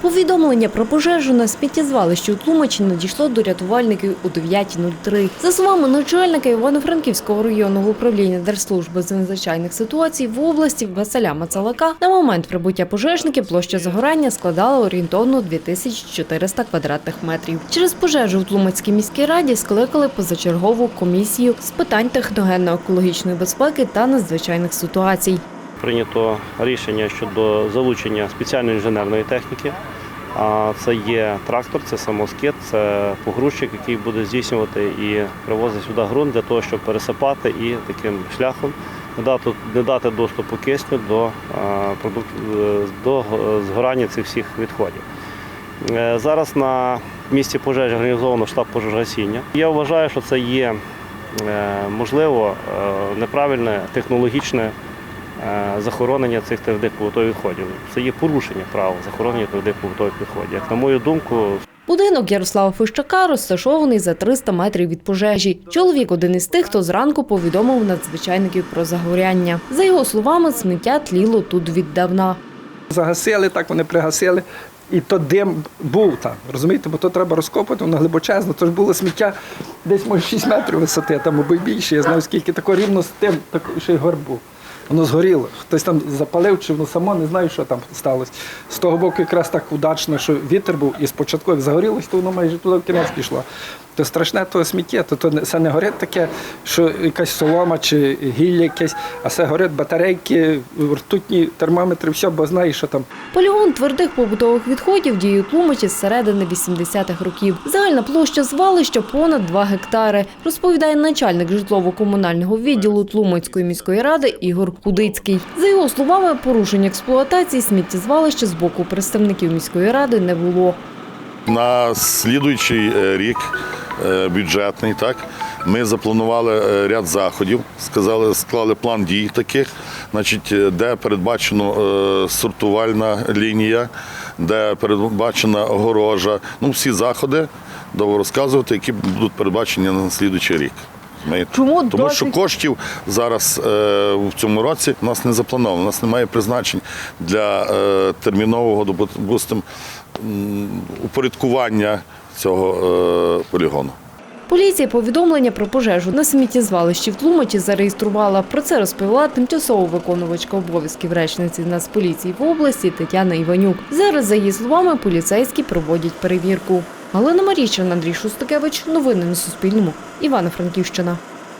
Повідомлення про пожежу на сміттєзвалищі у Тлумачі надійшло до рятувальників у 9.03. За словами начальника Івано-Франківського районного управління Держслужби з надзвичайних ситуацій в області Василя Мацалака, на момент прибуття пожежників площа загорання складала орієнтовно 2400 квадратних метрів. Через пожежу в Тлумацькій міській раді скликали позачергову комісію з питань техногенно-екологічної безпеки та надзвичайних ситуацій. Прийнято рішення щодо залучення спеціальної інженерної техніки. А це є трактор, це самоскид, це погрузчик, який буде здійснювати і привозити сюди ґрунт для того, щоб пересипати і таким шляхом не дати, не дати доступу кисню до, продук- е, до згорання цих всіх відходів. Е, Зараз на місці пожежі організовано штаб пожежогасіння. Я вважаю, що це є е, можливо е, неправильне технологічне е, захоронення цих твердих побутових відходів. Це є порушення права захоронення твердих побутових відходів. Як на мою думку, Будинок Ярослава Фищака розташований за 300 метрів від пожежі. Чоловік один із тих, хто зранку повідомив надзвичайників про загоряння. За його словами, сміття тліло тут віддавна. Загасили, так вони пригасили. І то дим був там, розумієте, бо то треба розкопати, воно глибочезно. То ж було сміття десь може 6 метрів висоти, там або більше. Я знаю, скільки тако рівно з тим, так ще й горб був. Воно згоріло. Хтось там запалив, чи воно само не знаю, що там сталося. З того боку якраз так удачно, що вітер був, і спочатку як загорілось, то воно майже туди в кінець пішло. То страшне то сміття, то, то не- це не горить таке, що якась солома чи гілля якесь, а це горить батарейки, ртутні термометри, все, бо знаєш, що там Полігон твердих побутових відходів діє у Тлумачі з середини 80-х років. Загальна площа звалища понад 2 гектари, розповідає начальник житлово-комунального відділу Тлумацької міської ради Ігор Кудицький. За його словами, порушень експлуатації сміттєзвалища з боку представників міської ради не було. На слідуючий е, рік бюджетний, так ми запланували е, ряд заходів, сказали, склали план дій таких, значить, е, де передбачено е, сортувальна лінія, де передбачена огорожа. Ну, всі заходи довго розказувати, які будуть передбачені на слідуючий рік. Розумієте? Чому Тому що коштів зараз е, в цьому році у нас не заплановано. У нас немає призначень для е, термінового допустим, упорядкування цього е, полігону. Поліція повідомлення про пожежу на сміттєзвалищі в Тлумачі зареєструвала. Про це розповіла тимчасово виконувачка обов'язків речниці Нацполіції в області Тетяна Іванюк. Зараз, за її словами, поліцейські проводять перевірку. Галина Марійчина, Андрій Шустакевич. Новини на Суспільному. Івано-Франківщина.